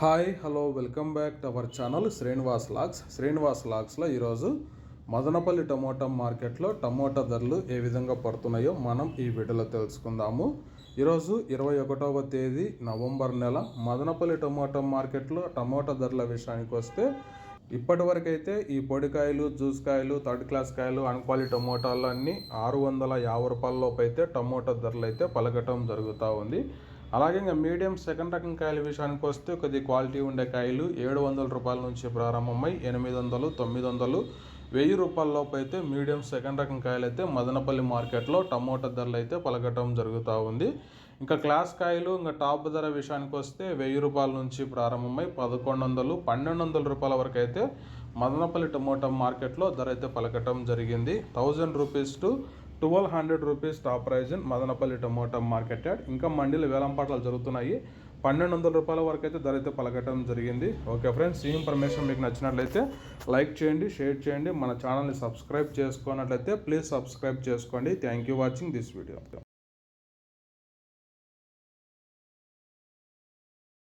Hi hello welcome back to our channel Srinivas logs Srinivas లాగ్స్లో ఈరోజు Madanapalle tomato మార్కెట్లో tomato ధరలు ఏ విధంగా పడుతున్నాయో మనం ఈ వీడియోలో తెలుసుకుందాము. ఈరోజు ఇరవై ఒకటవ తేదీ నవంబర్ నెల. మదనపల్లి టమోటా మార్కెట్లో టమోటా ధరల విషయానికి వస్తే ఇప్పటివరకైతే ఈ పొడికాయలు జ్యూస్ కాయలు థర్డ్ క్లాస్ కాయలు అన్క్వాలిటీ టమోటాలు అన్నీ ఆరు వందల యాభై రూపాయల లోపు అయితే టమోటా ధరలు అయితే పలకటం జరుగుతూ ఉంది. అలాగే ఇంకా మీడియం సెకండ్ రకం కాయల విషయానికి వస్తే కొద్ది క్వాలిటీ ఉండే కాయలు ఏడు వందల రూపాయల నుంచి ప్రారంభమై ఎనిమిది వందలు తొమ్మిది వందలు వెయ్యి రూపాయలలోపు అయితే మీడియం సెకండ్ రకం కాయలు అయితే మదనపల్లి మార్కెట్లో టమోటా ధరలు అయితే పలకటం జరుగుతూ ఉంది. ఇంకా క్లాస్ కాయలు ఇంకా టాప్ ధర విషయానికి వస్తే వెయ్యి రూపాయల నుంచి ప్రారంభమై పదకొండు వందలు పన్నెండు వందల రూపాయల వరకు అయితే మదనపల్లి టమోటా మార్కెట్లో ధర అయితే పలకటం జరిగింది. Thousand rupees to twelve hundred rupees top price in Madanapalle tomato market yard ఇంకా మండీలు వేలంపాటలు జరుగుతున్నాయి. పన్నెండు వందల రూపాయల వరకు అయితే ధర అయితే పలకటం జరిగింది. ఓకే ఫ్రెండ్స్ ఈ ఇన్ఫర్మేషన్ మీకు నచ్చినట్లయితే లైక్ చేయండి షేర్ చేయండి. మన ఛానల్ని సబ్స్క్రైబ్ చేసుకున్నట్లయితే ప్లీజ్ సబ్స్క్రైబ్ చేసుకోండి. Thank you watching this video.